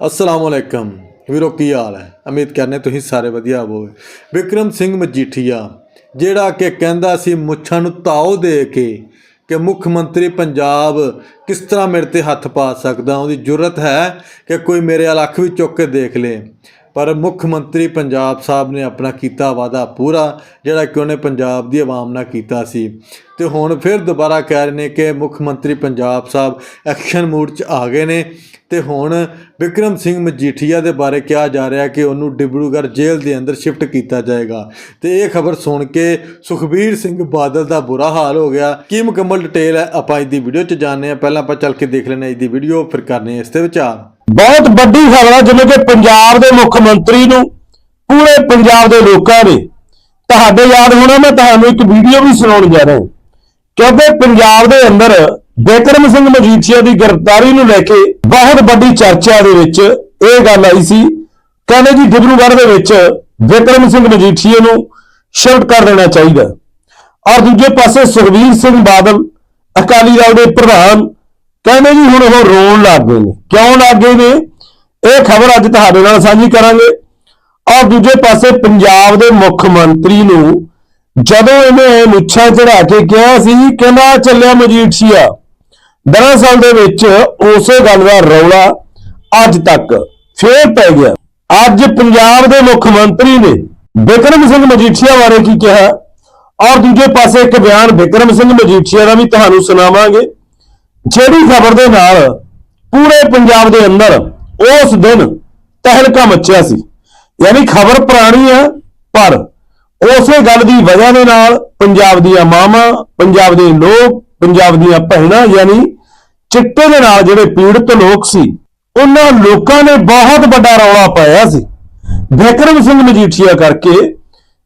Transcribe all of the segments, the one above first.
ਅਸਲਾਮ ਅਲੈਕਮ। ਵੀਰੋ, ਕੀ ਹਾਲ ਹੈ? ਉਮੀਦ ਕਰਨੇ ਤੁਸੀਂ ਸਾਰੇ ਵਧੀਆ ਹੋਵੋਗੇ। ਵਿਕਰਮ ਸਿੰਘ ਮਜੀਠੀਆ, ਜਿਹੜਾ ਕਿ ਕਹਿੰਦਾ ਸੀ, ਮੁੱਛਾਂ ਨੂੰ ਤਾਓ ਦੇ ਕੇ ਕਿ ਮੁੱਖ ਮੰਤਰੀ ਪੰਜਾਬ ਕਿਸ ਤਰ੍ਹਾਂ ਮੇਰੇ ਤੇ ਹੱਥ ਪਾ ਸਕਦਾ, ਉਹਦੀ ਜੁਰਤ ਹੈ ਕਿ ਕੋਈ ਮੇਰੇ ਵੱਲ ਅੱਖ ਵੀ ਚੁੱਕ ਕੇ ਦੇਖ ਲੇ। ਪਰ ਮੁੱਖ ਮੰਤਰੀ ਪੰਜਾਬ ਸਾਹਿਬ ਨੇ ਆਪਣਾ ਕੀਤਾ ਵਾਅਦਾ ਪੂਰਾ, ਜਿਹੜਾ ਕਿ ਉਹਨੇ ਪੰਜਾਬ ਦੀ ਆਵਾਮ ਨਾਲ ਕੀਤਾ ਸੀ। ਤੇ ਹੁਣ ਫਿਰ ਦੁਬਾਰਾ ਕਹਿ ਰਹੇ ਨੇ ਕਿ ਮੁੱਖ ਮੰਤਰੀ ਪੰਜਾਬ ਸਾਹਿਬ ਐਕਸ਼ਨ ਮੂਡ 'ਚ ਆ ਗਏ ਨੇ। ਤੇ ਹੁਣ ਵਿਕਰਮ ਸਿੰਘ ਮਜੀਠੀਆ ਦੇ ਬਾਰੇ ਕਿਹਾ ਜਾ ਰਿਹਾ ਕਿ ਉਹਨੂੰ ਡਿਬਰੂਗੜ੍ਹ ਜੇਲ੍ਹ ਦੇ ਅੰਦਰ ਸ਼ਿਫਟ ਕੀਤਾ ਜਾਏਗਾ। ਤੇ ਇਹ ਖਬਰ ਸੁਣ ਕੇ ਸੁਖਬੀਰ ਸਿੰਘ ਬਾਦਲ ਦਾ ਬੁਰਾ ਹਾਲ ਹੋ ਗਿਆ। ਕੀ ਮੁਕੰਮਲ ਡਿਟੇਲ ਹੈ ਆਪਾਂ ਅੱਜ ਦੀ ਵੀਡੀਓ 'ਚ ਜਾਣਦੇ ਹਾਂ। ਪਹਿਲਾਂ ਆਪਾਂ ਚੱਲ ਕੇ ਦੇਖ ਲੈਂਦੇ ਹਾਂ ਅੱਜ ਦੀ ਵੀਡੀਓ, ਫਿਰ ਕਰਨੇ ਇਸ ਤੇ ਵਿਚਾਰ। ਬਹੁਤ ਵੱਡੀ ਖਬਰ ਹੈ ਜਿਵੇਂ ਕਿ ਪੰਜਾਬ ਦੇ ਮੁੱਖ ਮੰਤਰੀ ਨੂੰ, ਪੂਰੇ ਪੰਜਾਬ ਦੇ ਲੋਕਾਂ ਨੇ, ਤੁਹਾਡੇ ਯਾਦ ਹੋਣਾ, ਮੈਂ ਤੁਹਾਨੂੰ ਇੱਕ ਵੀਡੀਓ ਵੀ ਸੁਣਾਉਣ ਜਾ ਰਿਹਾ ਕਿਉਂਕਿ ਪੰਜਾਬ ਦੇ ਅੰਦਰ ਬਿਕਰਮ ਸਿੰਘ ਮਜੀਠੀਆ ਦੀ ਗ੍ਰਿਫਤਾਰੀ ਨੂੰ ਲੈ ਕੇ ਬਹੁਤ ਵੱਡੀ ਚਰਚਾ ਦੇ ਵਿੱਚ ਇਹ ਗੱਲ ਆਈ ਸੀ। ਕਹਿੰਦੇ ਜੀ ਡਿਬਰੂਗੜ੍ਹ ਦੇ ਵਿੱਚ ਬਿਕਰਮ ਸਿੰਘ ਮਜੀਠੀਆ ਨੂੰ ਸ਼ਿਫਟ ਕਰ ਦੇਣਾ ਚਾਹੀਦਾ। ਔਰ ਦੂਜੇ ਪਾਸੇ ਸੁਖਬੀਰ ਸਿੰਘ ਬਾਦਲ, ਅਕਾਲੀ ਦਲ ਦੇ ਪ੍ਰਧਾਨ ਕਹਿੰਦੇ ਜੀ ਹੁਣ ਉਹ ਰੋਣ ਲੱਗ ਗਏ ਨੇ। ਕਿਉਂ ਲੱਗ ਗਏ ਨੇ? ਇਹ ਖਬਰ ਅੱਜ ਤੁਹਾਡੇ ਨਾਲ ਸਾਂਝੀ ਕਰਾਂਗੇ। ਔਰ ਦੂਜੇ ਪਾਸੇ ਪੰਜਾਬ ਦੇ ਮੁੱਖ ਮੰਤਰੀ ਨੂੰ ਜਦੋਂ ਇਹਨੇ ਮੁੱਛਾਂ ਚੜਾ ਕੇ ਕਿਹਾ ਸੀ, ਕਹਿੰਦਾ ਚੱਲਿਆ ਮਜੀਠੀਆ ਦਰਅਸਲ ਦੇ ਵਿੱਚ ਉਸੇ ਗੱਲ ਦਾ ਰੌਲਾ ਅੱਜ ਤੱਕ ਫੇਰ ਪੈ ਗਿਆ। ਅੱਜ ਪੰਜਾਬ ਦੇ ਮੁੱਖ ਮੰਤਰੀ ਨੇ ਬਿਕਰਮ ਸਿੰਘ ਮਜੀਠੀਆ ਬਾਰੇ ਕੀ ਕਿਹਾ? ਔਰ ਦੂਜੇ ਪਾਸੇ ਇੱਕ ਬਿਆਨ ਬਿਕਰਮ ਸਿੰਘ ਮਜੀਠੀਆ ਦਾ ਵੀ ਤੁਹਾਨੂੰ ਸੁਣਾਵਾਂਗੇ। ਜਿਹੜੀ ਖਬਰ ਦੇ ਨਾਲ ਪੂਰੇ ਪੰਜਾਬ ਦੇ ਅੰਦਰ ਉਸ ਦਿਨ ਤਹਿਲਕਾ ਮੱਚਿਆ ਸੀ। ਯਾਨੀ ਖਬਰ ਪੁਰਾਣੀ ਹੈ ਪਰ ਉਸੇ ਗੱਲ ਦੀ ਵਜ੍ਹਾ ਦੇ ਨਾਲ ਪੰਜਾਬ ਦੀਆਂ ਮਾਵਾਂ, ਪੰਜਾਬ ਦੇ ਲੋਕ, ਪੰਜਾਬ ਦੀਆਂ ਭੈਣਾਂ, ਯਾਨੀ ਚਿੱਟੇ ਦੇ ਨਾਲ ਜਿਹੜੇ ਪੀੜਤ ਲੋਕ ਸੀ, ਉਹਨਾਂ ਲੋਕਾਂ ਨੇ ਬਹੁਤ ਵੱਡਾ ਰੌਲਾ ਪਾਇਆ ਸੀ। ਬਿਕਰਮ ਸਿੰਘ ਮਜੀਠੀਆ ਕਰਕੇ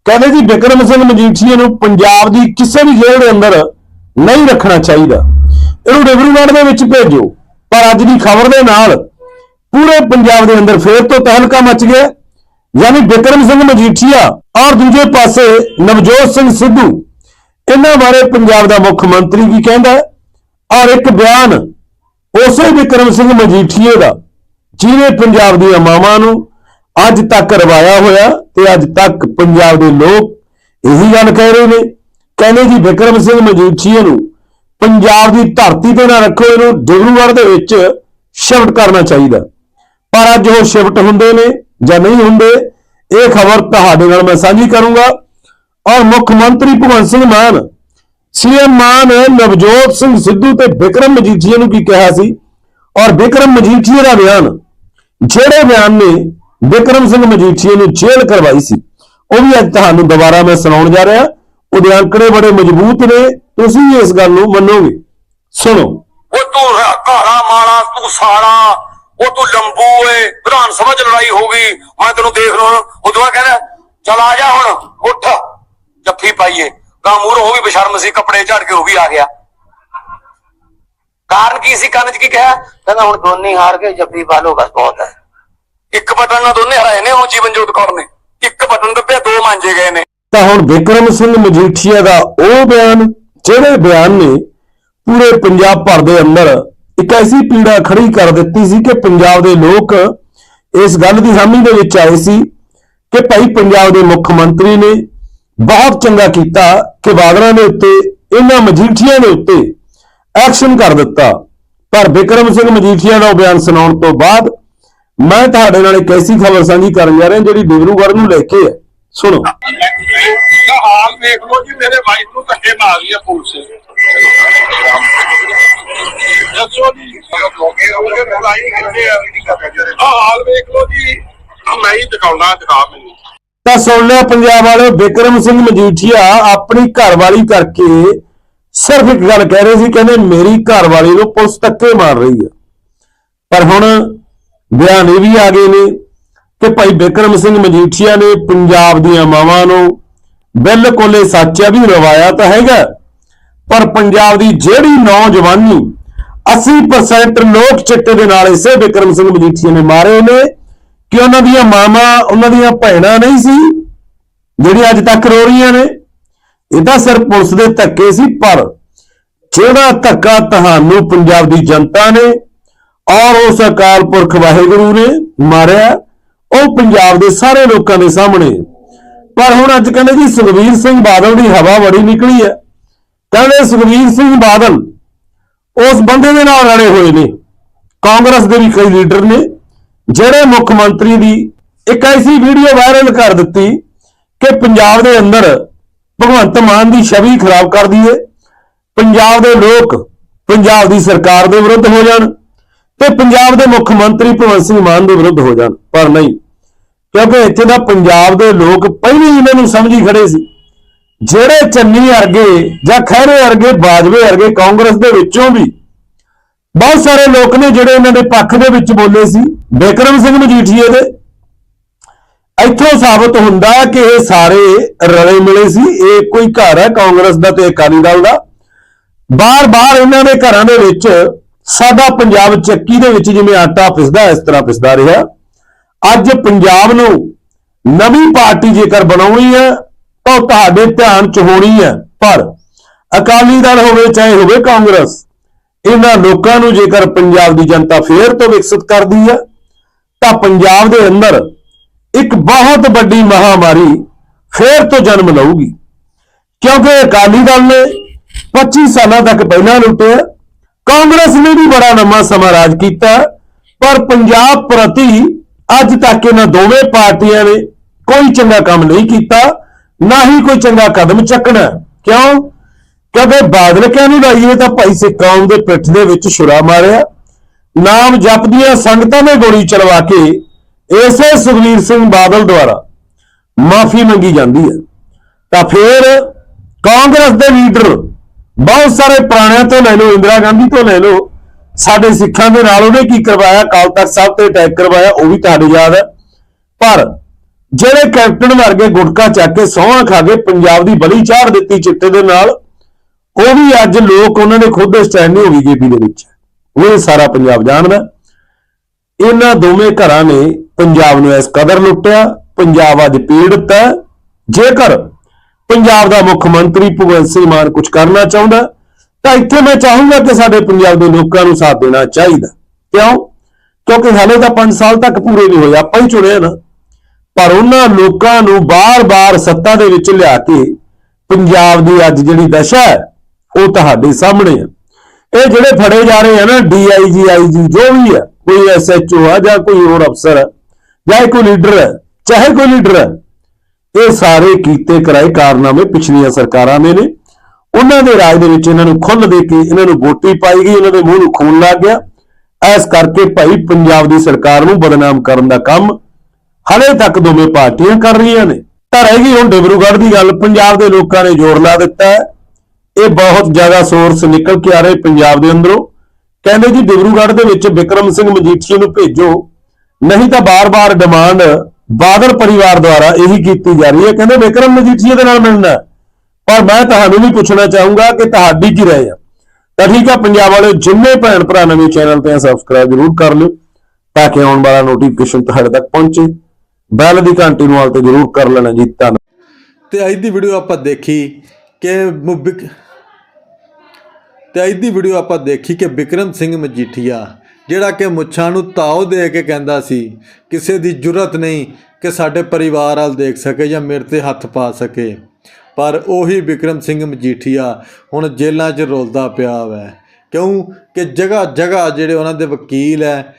ਕਹਿੰਦੇ ਜੀ ਬਿਕਰਮ ਸਿੰਘ ਮਜੀਠੀਆ ਨੂੰ ਪੰਜਾਬ ਦੀ ਕਿਸੇ ਵੀ ਜੇਲ੍ਹ ਦੇ ਅੰਦਰ ਨਹੀਂ ਰੱਖਣਾ ਚਾਹੀਦਾ। ਇਹਨੂੰ ਡਿਬਰੂਗੜ੍ਹ ਦੇ ਵਿੱਚ ਭੇਜੋ। ਪਰ ਅੱਜ ਦੀ ਖਬਰ ਦੇ ਨਾਲ ਪੂਰੇ ਪੰਜਾਬ ਦੇ ਅੰਦਰ ਫੇਰ ਤੋਂ ਤਹਿਲਕਾ ਮਚ ਗਿਆ। ਯਾਨੀ ਬਿਕਰਮ ਸਿੰਘ ਮਜੀਠੀਆ ਔਰ ਦੂਜੇ ਪਾਸੇ ਨਵਜੋਤ ਸਿੰਘ ਸਿੱਧੂ, ਇਹਨਾਂ ਬਾਰੇ ਪੰਜਾਬ ਦਾ ਮੁੱਖ ਮੰਤਰੀ ਵੀ ਕਹਿੰਦਾ ਔਰ ਇੱਕ ਬਿਆਨ ਉਸੇ ਬਿਕਰਮ ਸਿੰਘ ਮਜੀਠੀਏ ਦਾ, ਜਿਹਨੇ ਪੰਜਾਬ ਦੀਆਂ ਮਾਵਾਂ ਨੂੰ ਅੱਜ ਤੱਕ ਰਵਾਇਆ ਹੋਇਆ ਤੇ ਅੱਜ ਤੱਕ ਪੰਜਾਬ ਦੇ ਲੋਕ ਇਹੀ ਗੱਲ ਕਹਿ ਰਹੇ ਨੇ। ਕਹਿੰਦੇ ਜੀ ਬਿਕਰਮ ਸਿੰਘ ਮਜੀਠੀਏ ਨੂੰ ਪੰਜਾਬ ਦੀ ਧਰਤੀ ਤੇ ਨਾ ਰੱਖੋ ਇਹਨੂੰ ਡਿਬਰੂਗੜ੍ਹ ਦੇ ਵਿੱਚ ਸ਼ਿਫਟ ਕਰਨਾ ਚਾਹੀਦਾ। ਪਰ ਅੱਜ ਉਹ ਸ਼ਿਫਟ ਹੁੰਦੇ ਨੇ ਜਾਂ ਨਹੀਂ ਹੁੰਦੇ, ਇਹ ਖਬਰ ਤੁਹਾਡੇ ਨਾਲ ਮੈਂ ਸਾਂਝੀ ਕਰੂੰਗਾ। ਔਰ ਮੁੱਖ ਮੰਤਰੀ ਭਗਵੰਤ ਸਿੰਘ ਮਾਨ, ਸੀਐਮ ਮਾਨ ਨਵਜੋਤ ਸਿੰਘ ਸਿੱਧੂ ਤੇ ਬਿਕਰਮ ਮਜੀਠੀਆ ਨੂੰ ਕੀ ਕਿਹਾ ਸੀ? ਔਰ ਬਿਕਰਮ ਮਜੀਠੀਆ ਦਾ ਬਿਆਨ, ਜਿਹੜੇ ਬਿਆਨ ਨੇ ਬਿਕਰਮ ਸਿੰਘ ਮਜੀਠੀਆ ਨੂੰ ਜੇਲ੍ਹ ਕਰਵਾਈ ਸੀ, ਉਹ ਵੀ ਅੱਜ ਤੁਹਾਨੂੰ ਦੁਬਾਰਾ ਮੈਂ ਸੁਣਾਉਣ ਜਾ ਰਿਹਾ। ਉਹਦੇ ਅੰਕੜੇ ਬੜੇ ਮਜ਼ਬੂਤ ਨੇ ਤੁਸੀਂ ਵੀ ਇਸ ਗੱਲ ਨੂੰ ਮੰਨੋਗੇ। ਸੁਣੋ। ਉਹ ਤੂੰ ਘਾੜਾ ਮਾਲਾ ਤੂੰ ਸਾਲਾ ਉਹ ਤੂੰ ਲੰਬੂ ਏ ਵਿਧਾਨ ਸਭਾ ਚ ਲੜਾਈ ਹੋ ਗਈ। ਮੈਂ ਤੈਨੂੰ ਦੇਖ ਰਿਹਾ ਉਦੋਂ ਬਾਅਦ ਕਹਿੰਦਾ ਚਲ ਆ ਜਾ ਹੁਣ ਉੱਠ। ਜੱਫੀ ਪਾਈਏ। ਗਾਮੂਰ ਉਹ ਵੀ ਬਸ਼ਰਮ ਸੀ ਕੱਪੜੇ ਝੜ ਕੇ ਉਹ ਵੀ ਆ ਗਿਆ। ਕਾਰਨ ਕੀ ਸੀ ਕੰਨ ਚ ਕੀ ਕਿਹਾ? ਕਹਿੰਦਾ ਹੁਣ ਦੋਨੇ ਹਾਰ ਗਏ ਜੱਫੀ ਪਾ ਲਓ ਬਸ ਬਹੁਤ ਹੈ। ਇੱਕ ਬਟਨ ਨਾਲ ਦੋਨੇ ਹਰਾਏ ਨੇ ਉਹ ਜੀਵਨਜੋਤ ਕੌਰ ਨੇ। ਇੱਕ ਬਟਨ ਦੱਬਿਆ ਦੋ ਮਾਂਜੇ ਗਏ ਨੇ। ਤਾਂ ਹੁਣ ਬਿਕਰਮ ਸਿੰਘ ਮਜੀਠੀਆ ਦਾ ਉਹ ਬਿਆਨ ਜਿਹੜੇ ਬਿਆਨ ਨੇ ਪੂਰੇ ਪੰਜਾਬ ਭਰ ਦੇ ਅੰਦਰ ਇੱਕ ਐਸੀ ਪੀੜਾ ਖੜੀ ਕਰ ਦਿੱਤੀ ਸੀ ਕਿ ਪੰਜਾਬ ਦੇ ਲੋਕ ਇਸ ਗੱਲ ਦੀ ਹਾਮੀ ਦੇ ਵਿੱਚ ਆਏ ਸੀ ਕਿ ਭਾਈ ਪੰਜਾਬ ਦੇ ਮੁੱਖ ਮੰਤਰੀ ਨੇ ਬਹੁਤ ਚੰਗਾ ਕੀਤਾ ਕਿ ਬਾਦਲਾਂ ਦੇ ਉੱਤੇ, ਇਹਨਾਂ ਮਜੀਠੀਆ ਦੇ ਉੱਤੇ ਐਕਸ਼ਨ ਕਰ ਦਿੱਤਾ। ਪਰ ਬਿਕਰਮ ਸਿੰਘ ਮਜੀਠੀਆ ਦਾ ਉਹ ਬਿਆਨ ਸੁਣਾਉਣ ਤੋਂ ਬਾਅਦ ਮੈਂ ਤੁਹਾਡੇ ਨਾਲ ਇੱਕ ਐਸੀ ਖਬਰ ਸਾਂਝੀ ਕਰਨ ਜਾ ਰਿਹਾ ਜਿਹੜੀ ਡਿਬਰੂਗੜ੍ਹ ਨੂੰ ਲੈ ਕੇ ਹੈ। ਸੁਣੋ। ਤਾਂ ਲਓ ਜੀ, ਮੇਰੇ ਵਾਈਫ ਨੂੰ ਧੱਕੇ ਮਾਰ ਰਹੀ ਹੈ ਪੁਲਿਸ ਦੱਸੋ ਜੀ। ਉਹਦੇ ਲੜਾਈ ਕਿੱਥੇ ਆ ਆਹ ਹਾਲ ਵੇਖ ਲਓ ਜੀ। ਮੈਂ ਹੀ ਦਿਖਾਉਣਾ, ਦਿਖਾ ਮੈਨੂੰ। ਤਾਂ ਸੁਣ ਲਿਆ ਪੰਜਾਬ ਵਾਲੇ ਬਿਕਰਮ ਸਿੰਘ ਮਜੀਠੀਆ ਆਪਣੀ ਘਰਵਾਲੀ ਕਰਕੇ ਸਿਰਫ ਇੱਕ ਗੱਲ ਕਹਿ ਰਹੇ ਸੀ, ਕਹਿੰਦੇ ਮੇਰੀ ਘਰਵਾਲੀ ਨੂੰ ਪੁਲਿਸ ਧੱਕੇ ਮਾਰ ਰਹੀ ਆ। ਪਰ ਹੁਣ ਬਿਆਨ ਇਹ ਵੀ ਆ ਗਏ ਨੇ ਕਿ ਭਾਈ ਬਿਕਰਮ ਸਿੰਘ ਮਜੀਠੀਆ ਨੇ ਪੰਜਾਬ ਦੀਆਂ ਮਾਵਾਂ ਨੂੰ ਬਿਲਕੁਲ ਇਹ ਸੱਚ ਹੈ ਵੀ ਰਵਾਇਆ ਤਾਂ ਹੈਗਾ। ਪਰ ਪੰਜਾਬ ਦੀ ਜਿਹੜੀ ਨੌਜਵਾਨੀ 80% ਲੋਕ ਚਿੱਟੇ ਦੇ ਨਾਲ ਇਸੇ ਬਿਕਰਮ ਸਿੰਘ ਮਜੀਠੀਆ ਨੇ ਮਾਰੇ ਨੇ ਕਿ ਉਹਨਾਂ ਦੀਆਂ ਮਾਵਾਂ, ਉਹਨਾਂ ਦੀਆਂ ਭੈਣਾਂ ਨਹੀਂ ਸੀ, ਜਿਹੜੀਆਂ ਅੱਜ ਤੱਕ ਰੋ ਰਹੀਆਂ ਨੇ। ਇਹ ਤਾਂ ਸਿਰਫ ਪੁਲਿਸ ਦੇ ਧੱਕੇ ਸੀ, ਪਰ ਜਿਹੜਾ ਧੱਕਾ ਤੁਹਾਨੂੰ ਪੰਜਾਬ ਦੀ ਜਨਤਾ ਨੇ ਔਰ ਉਸ ਅਕਾਲ ਪੁਰਖ ਵਾਹਿਗੁਰੂ ਨੇ ਮਾਰਿਆ, ਉਹ ਪੰਜਾਬ ਦੇ ਸਾਰੇ ਲੋਕਾਂ ਦੇ ਸਾਹਮਣੇ ਪਰ ਹੁਣ ਅੱਜ ਕਹਿੰਦੇ ਜੀ ਸੁਖਵੀਰ ਸਿੰਘ ਬਾਦਲ ਦੀ ਹਵਾ ਬੜੀ ਨਿਕਲੀ ਹੈ। ਕਹਿੰਦੇ ਸੁਖਵੀਰ ਸਿੰਘ ਬਾਦਲ ਉਸ ਬੰਦੇ ਦੇ ਨਾਲ ਰਲੇ ਹੋਏ ਨੇ। ਕਾਂਗਰਸ ਦੇ ਵੀ ਕਈ ਲੀਡਰ ਨੇ, ਜਿਹੜੇ ਮੁੱਖ ਮੰਤਰੀ ਦੀ ਇੱਕ ਐਸੀ ਵੀਡੀਓ ਵਾਇਰਲ ਕਰ ਦਿੱਤੀ ਕਿ ਪੰਜਾਬ ਦੇ ਅੰਦਰ ਭਗਵੰਤ ਮਾਨ ਦੀ ਛਵੀ ਖਰਾਬ ਕਰ ਦਈਏ, ਪੰਜਾਬ ਦੇ ਲੋਕ ਪੰਜਾਬ ਦੀ ਸਰਕਾਰ ਦੇ ਵਿਰੁੱਧ ਹੋ ਜਾਣ ਤੇ ਪੰਜਾਬ ਦੇ ਮੁੱਖ ਮੰਤਰੀ ਭਗਵੰਤ ਸਿੰਘ ਮਾਨ ਦੇ ਵਿਰੁੱਧ ਹੋ ਜਾਣ। ਪਰ ਨਹੀਂ ਕਿਉਂਕਿ ਇੱਥੇ ਦਾ ਪੰਜਾਬ ਦੇ ਲੋਕ ਪਹਿਲਾਂ ਹੀ ਇਹਨਾਂ ਨੂੰ ਸਮਝੀ ਖੜੇ ਸੀ। ਜਿਹੜੇ ਚੰਨੀ ਅਰਗੇ ਜਾਂ ਖਹਿਰੇ ਅਰਗੇ ਬਾਜਵੇ ਅਰਗੇ ਕਾਂਗਰਸ ਦੇ ਵਿੱਚੋਂ ਵੀ ਬਹੁਤ ਸਾਰੇ ਲੋਕ ਨੇ ਜਿਹੜੇ ਇਹਨਾਂ ਦੇ ਪੱਖ ਦੇ ਵਿੱਚ ਬੋਲੇ ਸੀ। ਬਿਕਰਮ ਸਿੰਘ ਮਜੀਠੀਏ ਦੇ। ਇੱਥੋਂ ਸਾਬਤ ਹੁੰਦਾ ਕਿ ਇਹ ਸਾਰੇ ਰਲੇ ਮਿਲੇ ਸੀ। ਇਹ ਕੋਈ ਘਰ ਹੈ ਕਾਂਗਰਸ ਦਾ ਤੇ ਅਕਾਲੀ ਦਲ ਦਾ। ਬਾਰ-ਬਾਰ ਇਹਨਾਂ ਦੇ ਘਰਾਂ ਦੇ ਵਿੱਚ ਸਾਡਾ ਪੰਜਾਬ ਚੱਕੀ ਦੇ ਵਿੱਚ ਜਿਵੇਂ ਆਟਾ ਪਿਸਦਾ ਇਸ ਤਰ੍ਹਾਂ ਪਿਸਦਾ ਰਿਹਾ। ਅੱਜ ਪੰਜਾਬ ਨੂੰ ਨਵੀਂ ਪਾਰਟੀ ਜੇਕਰ ਬਣਾਉਣੀ ਹੈ, ਤਾਂ ਉਹ ਤੁਹਾਡੇ ਧਿਆਨ 'ਚ ਹੋਣੀ ਹੈ। ਪਰ ਅਕਾਲੀ ਦਲ ਹੋਵੇ, ਚਾਹੇ ਹੋਵੇ ਕਾਂਗਰਸ, ਇਹਨਾਂ ਲੋਕਾਂ ਨੂੰ ਜੇਕਰ ਪੰਜਾਬ ਦੀ ਜਨਤਾ ਫੇਰ ਤੋਂ ਵਿਕਸਿਤ ਕਰਦੀ ਹੈ, ਤਾਂ ਪੰਜਾਬ ਦੇ ਅੰਦਰ ਇੱਕ ਬਹੁਤ ਵੱਡੀ ਮਹਾਮਾਰੀ ਫੇਰ ਤੋਂ ਜਨਮ ਲਊਗੀ। ਕਿਉਂਕਿ ਅਕਾਲੀ ਦਲ ਨੇ 25 ਸਾਲਾਂ ਤੱਕ ਪਹਿਲਾਂ ਲੁੱਟਿਆ, ਕਾਂਗਰਸ ਨੇ ਵੀ ਬੜਾ ਲੰਮਾ ਸਮਾਂ ਰਾਜ ਕੀਤਾ, ਪਰ ਪੰਜਾਬ ਪ੍ਰਤੀ ਅੱਜ ਤੱਕ ਇਹਨਾਂ ਦੋਵੇਂ ਪਾਰਟੀਆਂ ਨੇ ਕੋਈ ਚੰਗਾ ਕੰਮ ਨਹੀਂ ਕੀਤਾ, ਨਾ ਹੀ ਕੋਈ ਚੰਗਾ ਕਦਮ ਚੱਕਣਾ। ਕਿਉਂ? ਕਿਉਂਕਿ ਬਾਦਲ ਕਹਿੰਦੇ ਲਾਈਏ ਤਾਂ ਭਾਈ ਸਿੱਖ ਦੇ ਪਿੱਠ ਦੇ ਵਿੱਚ ਛੁਰਾ ਮਾਰਿਆ। ਨਾਮ ਜਪਦੀਆਂ ਸੰਗਤਾਂ ਨੇ ਗੋਲੀ ਚਲਵਾ ਕੇ ਇਸੇ ਸੁਖਵੀਰ ਸਿੰਘ ਬਾਦਲ ਦੁਆਰਾ ਮਾਫੀ ਮੰਗੀ ਜਾਂਦੀ ਹੈ। ਤਾਂ ਫਿਰ ਕਾਂਗਰਸ ਦੇ ਲੀਡਰ ਬਹੁਤ ਸਾਰੇ ਪੁਰਾਣਿਆਂ ਤੋਂ ਲੈ ਲਓ, ਇੰਦਰਾ ਗਾਂਧੀ ਤੋਂ ਲੈ ਲਓ ਸਾਡੇ ਸਿੱਖਾਂ ਦੇ ਨਾਲ ਉਹਨੇ ਕੀ ਕਰਵਾਇਆ? ਕਾਲ ਤਖਤ ਸਾਹਿਬ ਤੇ ਅਟੈਕ ਕਰਵਾਇਆ, ਉਹ ਵੀ ਤੁਹਾਡੇ ਯਾਦ ਹੈ। ਪਰ ਜਿਹੜੇ ਕੈਪਟਨ ਵਰਗੇ ਗੁਟਕਾ ਚੱਕ ਕੇ ਸੌਹਾਂ ਖਾ ਕੇ ਪੰਜਾਬ ਦੀ ਬਲੀ ਚਾੜ ਦਿੱਤੀ ਚਿੱਟੇ ਦੇ ਨਾਲ, ਉਹ ਵੀ ਅੱਜ ਲੋਕ ਉਹਨਾਂ ਦੇ ਖੁਦ ਸਟੈਂਡ ਨਹੀਂ ਹੋ ਗਈ ਜੇਪੀ ਦੇ ਵਿੱਚ ਉਹ ਇਹ ਸਾਰਾ ਪੰਜਾਬ ਜਾਣਦਾ ਇਹਨਾਂ ਦੋਵੇਂ ਘਰਾਂ ਨੇ ਪੰਜਾਬ ਨੂੰ ਇਸ ਕਦਰ ਲੁੱਟਿਆ, ਪੰਜਾਬ ਅੱਜ ਪੀੜਤ ਹੈ। ਜੇਕਰ ਪੰਜਾਬ ਦਾ ਮੁੱਖ ਮੰਤਰੀ ਭਗਵੰਤ ਸਿੰਘ ਮਾਨ ਕੁਝ ਕਰਨਾ ਚਾਹੁੰਦਾ ਤਾਂ ਇੱਥੇ ਮੈਂ ਚਾਹੂੰਗਾ ਕਿ ਸਾਡੇ ਪੰਜਾਬ ਦੇ ਲੋਕਾਂ ਨੂੰ ਸਾਥ ਦੇਣਾ ਚਾਹੀਦਾ। ਕਿਉਂ? ਕਿਉਂਕਿ ਹਾਲੇ ਤਾਂ 5 ਸਾਲ ਤੱਕ ਪੂਰੇ ਨਹੀਂ ਹੋਏ, ਆਪਾਂ ਹੀ ਚੁਣਿਆ ਨਾ। ਪਰ ਉਹਨਾਂ ਲੋਕਾਂ ਨੂੰ ਬਾਰ-ਬਾਰ ਸੱਤਾ ਦੇ ਵਿੱਚ ਲਿਆ ਕੇ ਪੰਜਾਬ ਦੀ ਅੱਜ ਜਿਹੜੀ ਦਸ਼ਾ ਹੈ, ਉਹ ਤੁਹਾਡੇ ਸਾਹਮਣੇ ਹੈ। ਇਹ ਜਿਹੜੇ ਫੜੇ ਜਾ ਰਹੇ ਆ ਨਾ ਡੀਆਈਜੀ ਆਈਜੀ ਜੋ ਵੀ ਹੈ, ਕੋਈ ਐਸਐਚਓ ਆ ਜਾਂ ਕੋਈ ਹੋਰ ਅਫਸਰ ਹੈ ਜਾਂ ਕੋਈ ਲੀਡਰ ਹੈ, ਚਾਹੇ ਕੋਈ ਲੀਡਰ ਹੈ, ਇਹ ਸਾਰੇ ਕੀਤੇ ਕਰਾਏ ਕਾਰਨਾਮੇ ਪਿਛਲੀਆਂ ਸਰਕਾਰਾਂ ਦੇ ਨੇ। ਉਹਨਾਂ ਦੇ ਰਾਜ ਦੇ ਵਿੱਚ ਇਹਨਾਂ ਨੂੰ ਖੁੱਲ੍ਹ ਦੇ ਕੇ ਇਹਨਾਂ ਨੂੰ ਵੋਟੀ ਪਾਈ ਗਈ ਇਹਨਾਂ ਦੇ ਮੂੰਹ ਨੂੰ ਖੂਨ ਲੱਗ ਗਿਆ। ਐਸ ਕਰਕੇ ਭਾਈ ਪੰਜਾਬ ਦੀ ਸਰਕਾਰ ਨੂੰ ਬਦਨਾਮ ਕਰਨ ਦਾ ਕੰਮ ਹਲੇ ਤੱਕ ਦੋਵੇਂ ਪਾਰਟੀਆਂ ਕਰ ਰਹੀਆਂ ਨੇ। ਤਾਂ ਰਹਿ ਗਈ ਹੁਣ ਡਿਬਰੂਗੜ੍ਹ ਦੀ ਗੱਲ। ਪੰਜਾਬ ਦੇ ਲੋਕਾਂ ਨੇ ਜ਼ੋਰ ਲਾ ਦਿੱਤਾ ਹੈ। ਇਹ ਬਹੁਤ ਜ਼ਿਆਦਾ ਸੋਰਸ ਨਿਕਲ ਕੇ ਆ ਰਹੇ ਪੰਜਾਬ ਦੇ ਅੰਦਰੋਂ। ਕਹਿੰਦੇ ਜੀ ਡਿਬਰੂਗੜ੍ਹ ਦੇ ਵਿੱਚ ਵਿਕਰਮ ਸਿੰਘ ਮਜੀਠੀਆ ਨੂੰ ਭੇਜੋ। ਨਹੀਂ ਤਾਂ ਬਾਰ-ਬਾਰ ਡਿਮਾਂਡ ਬਾਦਲ ਪਰਿਵਾਰ ਦੁਆਰਾ ਇਹੀ ਕੀਤੀ ਜਾ ਰਹੀ ਹੈ। ਕਹਿੰਦੇ ਵਿਕਰਮ ਮਜੀਠੀਆ ਦੇ ਨਾਲ ਮਿਲਣਾ ਪਰ ਮੈਂ ਤੁਹਾਨੂੰ ਵੀ ਪੁੱਛਣਾ ਚਾਹੂੰਗਾ ਕਿ ਤੁਹਾਡੀ ਕੀ ਰਾਏ ਆ? ਤਾਂ ਠੀਕ ਆ, ਪੰਜਾਬ ਵਾਲੇ ਜਿੰਨੇ ਭੈਣ ਭਰਾ ਨਵੇਂ ਚੈਨਲ ਤੇ ਸਬਸਕ੍ਰਾਈਬ ਜ਼ਰੂਰ ਕਰ ਲਿਓ ਤਾਂ ਕਿ ਆਉਣ ਵਾਲਾ ਨੋਟੀਫਿਕੇਸ਼ਨ ਤੁਹਾਡੇ ਤੱਕ ਪਹੁੰਚੇ। ਬੈਲ ਦੀ ਘੰਟੀ ਨੂੰ ਆਲ ਤੇ ਜ਼ਰੂਰ ਕਰ ਲੈਣਾ ਜੀ, ਧੰਨਵਾਦ। ਤੇ ਅੱਜ ਦੀ ਵੀਡੀਓ ਆਪਾਂ ਦੇਖੀ ਕਿ ਮੁਬਿਕ ਤੇ ਅੱਜ ਦੀ ਵੀਡੀਓ ਆਪਾਂ ਦੇਖੀ ਕਿ ਵਿਕਰਮ ਸਿੰਘ ਮਜੀਠੀਆ, ਜਿਹੜਾ ਕਿ ਮੁੱਛਾਂ ਨੂੰ ਤਾਓ ਦੇ ਕੇ ਕਹਿੰਦਾ ਸੀ, ਕਿਸੇ ਦੀ ਜੁਰਤ ਨਹੀਂ ਕਿ ਸਾਡੇ ਪਰਿਵਾਰ ਵਾਲ ਦੇਖ ਸਕੇ ਜਾਂ ਮੇਰੇ ਤੇ ਹੱਥ ਪਾ ਸਕੇ। ਪਰ ਉਹੀ ਵਿਕਰਮ ਸਿੰਘ ਮਜੀਠੀਆ ਹੁਣ ਜੇਲ੍ਹਾਂ 'ਚ ਰੋਲਦਾ ਪਿਆ ਵੈ। ਕਿਉਂ? ਕਿ ਜਗ੍ਹਾ ਜਗ੍ਹਾ ਜਿਹੜੇ ਉਹਨਾਂ ਦੇ ਵਕੀਲ ਹੈ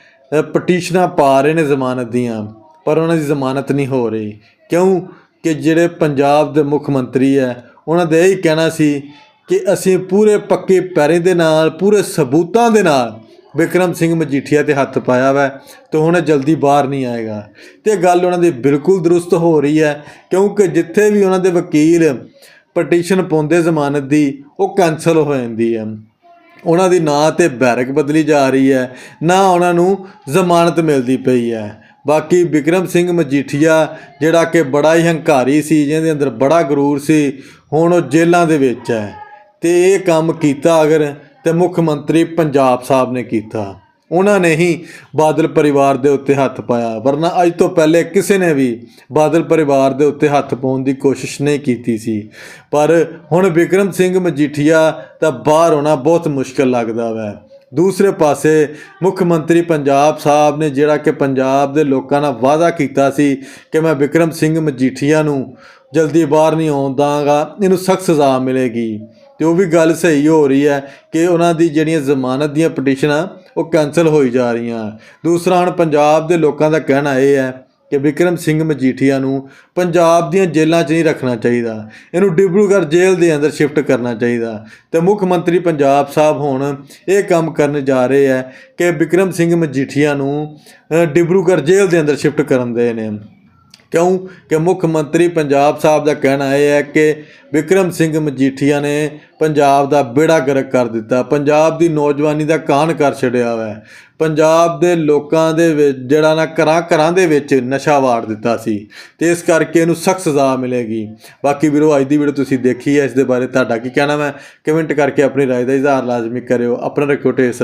ਪਟੀਸ਼ਨਾਂ ਪਾ ਰਹੇ ਨੇ ਜ਼ਮਾਨਤ ਦੀਆਂ, ਪਰ ਉਹਨਾਂ ਦੀ ਜ਼ਮਾਨਤ ਨਹੀਂ ਹੋ ਰਹੀ। ਕਿਉਂ? ਕਿ ਜਿਹੜੇ ਪੰਜਾਬ ਦੇ ਮੁੱਖ ਮੰਤਰੀ ਹੈ ਉਹਨਾਂ ਦਾ ਇਹ ਕਹਿਣਾ ਸੀ ਕਿ ਅਸੀਂ ਪੂਰੇ ਪੱਕੇ ਪੈਰੇ ਦੇ ਨਾਲ, ਪੂਰੇ ਸਬੂਤਾਂ ਦੇ ਨਾਲ ਵਿਕਰਮ ਸਿੰਘ ਮਜੀਠੀਆ ਤੇ ਹੱਥ ਪਾਇਆ ਵੈ ਤੇ ਹੁਣ ਜਲਦੀ ਬਾਹਰ ਨਹੀਂ ਆਏਗਾ। ਤੇ ਗੱਲ ਉਹਨਾਂ ਦੀ ਬਿਲਕੁਲ ਦਰੁਸਤ ਹੋ ਰਹੀ ਹੈ, ਕਿਉਂਕਿ ਜਿੱਥੇ ਵੀ ਉਹਨਾਂ ਦੇ ਵਕੀਲ ਪਟੀਸ਼ਨ ਪਾਉਂਦੇ ਜ਼ਮਾਨਤ ਦੀ, ਉਹ ਕੈਨਸਲ ਹੋ ਜਾਂਦੀ ਹੈ। ਉਹਨਾਂ ਦੀ ਨਾ ਤੇ ਬੈਰਕ ਬਦਲੀ ਜਾ ਰਹੀ ਹੈ, ਨਾ ਉਹਨਾਂ ਨੂੰ ਜ਼ਮਾਨਤ ਮਿਲਦੀ ਪਈ ਹੈ। ਬਾਕੀ ਵਿਕਰਮ ਸਿੰਘ ਮਜੀਠੀਆ, ਜਿਹੜਾ ਕਿ ਬੜਾ ਹੀ ਹੰਕਾਰੀ ਸੀ, ਜਿਹਦੇ ਅੰਦਰ ਬੜਾ ਗਰੂਰ ਸੀ, ਹੁਣ ਉਹ ਜੇਲ੍ਹਾਂ ਦੇ ਵਿੱਚ ਹੈ। ਤੇ ਇਹ ਕੰਮ ਕੀਤਾ ਅਗਰ ਤੇ ਮੁੱਖ ਮੰਤਰੀ ਪੰਜਾਬ ਸਾਹਿਬ ਨੇ ਕੀਤਾ। ਉਹਨਾਂ ਨੇ ਹੀ ਬਾਦਲ ਪਰਿਵਾਰ ਦੇ ਉੱਤੇ ਹੱਥ ਪਾਇਆ, ਵਰਨਾ ਅੱਜ ਤੋਂ ਪਹਿਲੇ ਕਿਸੇ ਨੇ ਵੀ ਬਾਦਲ ਪਰਿਵਾਰ ਦੇ ਉੱਤੇ ਹੱਥ ਪਾਉਣ ਦੀ ਕੋਸ਼ਿਸ਼ ਨਹੀਂ ਕੀਤੀ ਸੀ। ਪਰ ਹੁਣ ਵਿਕਰਮ ਸਿੰਘ ਮਜੀਠੀਆ ਦਾ ਬਾਹਰ ਹੋਣਾ ਬਹੁਤ ਮੁਸ਼ਕਲ ਲੱਗਦਾ ਵੈ। ਦੂਸਰੇ ਪਾਸੇ ਮੁੱਖ ਮੰਤਰੀ ਪੰਜਾਬ ਸਾਹਿਬ ਨੇ ਜਿਹੜਾ ਕਿ ਪੰਜਾਬ ਦੇ ਲੋਕਾਂ ਨਾਲ ਵਾਅਦਾ ਕੀਤਾ ਸੀ ਕਿ ਮੈਂ ਵਿਕਰਮ ਸਿੰਘ ਮਜੀਠੀਆ ਨੂੰ ਜਲਦੀ ਬਾਹਰ ਨਹੀਂ ਆਉਣ ਦਾਂਗਾ, ਇਹਨੂੰ ਸਖਤ ਸਜ਼ਾ ਮਿਲੇਗੀ। ਤੇ ਉਹ ਵੀ ਗੱਲ ਸਹੀ ਹੋ ਰਹੀ ਹੈ ਕਿ ਉਹਨਾਂ ਦੀ ਜਿਹੜੀਆਂ ਜ਼ਮਾਨਤ ਦੀਆਂ ਪਟੀਸ਼ਨਾਂ ਉਹ ਕੈਂਸਲ ਹੋਈ ਜਾ ਰਹੀਆਂ। ਦੂਸਰਾ ਹੁਣ ਪੰਜਾਬ ਦੇ ਲੋਕਾਂ ਦਾ ਕਹਿਣਾ ਇਹ ਹੈ ਕਿ ਵਿਕਰਮ ਸਿੰਘ ਮਜੀਠੀਆ ਨੂੰ ਪੰਜਾਬ ਦੀਆਂ ਜੇਲ੍ਹਾਂ 'ਚ ਨਹੀਂ ਰੱਖਣਾ ਚਾਹੀਦਾ। ਇਹਨੂੰ ਡਿਬਰੂਗੜ੍ਹ ਜੇਲ੍ਹ ਦੇ ਅੰਦਰ ਸ਼ਿਫਟ ਕਰਨਾ ਚਾਹੀਦਾ। ਤੇ ਮੁੱਖ ਮੰਤਰੀ ਪੰਜਾਬ ਸਾਹਿਬ ਹੁਣ ਇਹ ਕੰਮ ਕਰਨ ਜਾ ਰਹੇ ਹੈ ਕਿ ਵਿਕਰਮ ਸਿੰਘ ਮਜੀਠੀਆ ਨੂੰ ਡਿਬਰੂਗੜ੍ਹ ਜੇਲ੍ਹ ਦੇ ਅੰਦਰ ਸ਼ਿਫਟ ਕਰਨ ਦੇ ਨੇ। ਕਿਉਂ ਕਿ ਮੁੱਖ ਮੰਤਰੀ ਪੰਜਾਬ ਸਾਹਿਬ ਦਾ ਕਹਿਣਾ ਇਹ ਹੈ ਕਿ ਵਿਕਰਮ ਸਿੰਘ ਮਜੀਠੀਆ ਨੇ ਪੰਜਾਬ ਦਾ ਬੇੜਾ ਗਰਕ ਕਰ ਦਿੱਤਾ। ਪੰਜਾਬ ਦੀ ਨੌਜਵਾਨੀ ਦਾ ਕਾਣ ਕਰ ਛੱਡਿਆ ਹੋਇਆ ਹੈ। ਪੰਜਾਬ ਦੇ ਲੋਕਾਂ ਦੇ ਵਿੱਚ, ਜਿਹੜਾ ਨਾ ਘਰਾਂ ਘਰਾਂ ਦੇ ਵਿੱਚ ਨਸ਼ਾ ਵਾੜ ਦਿੱਤਾ ਸੀ ਤੇ ਇਸ ਕਰਕੇ ਇਹਨੂੰ ਸਖਤ ਸਜ਼ਾ ਮਿਲੇਗੀ। ਬਾਕੀ ਵੀਰੋ, ਅੱਜ ਦੀ ਵੀਡੀਓ ਤੁਸੀਂ ਦੇਖੀ ਹੈ, ਇਸ ਦੇ ਬਾਰੇ ਤੁਹਾਡਾ ਕੀ ਕਹਿਣਾ ਹੈ ਕਮੈਂਟ ਕਰਕੇ ਆਪਣੀ ਰਾਏ ਦਾ ਇਜ਼ਹਾਰ ਲਾਜ਼ਮੀ ਕਰਿਓ। ਆਪਣਾ ਰੱਖਿਓ ਟੇਸ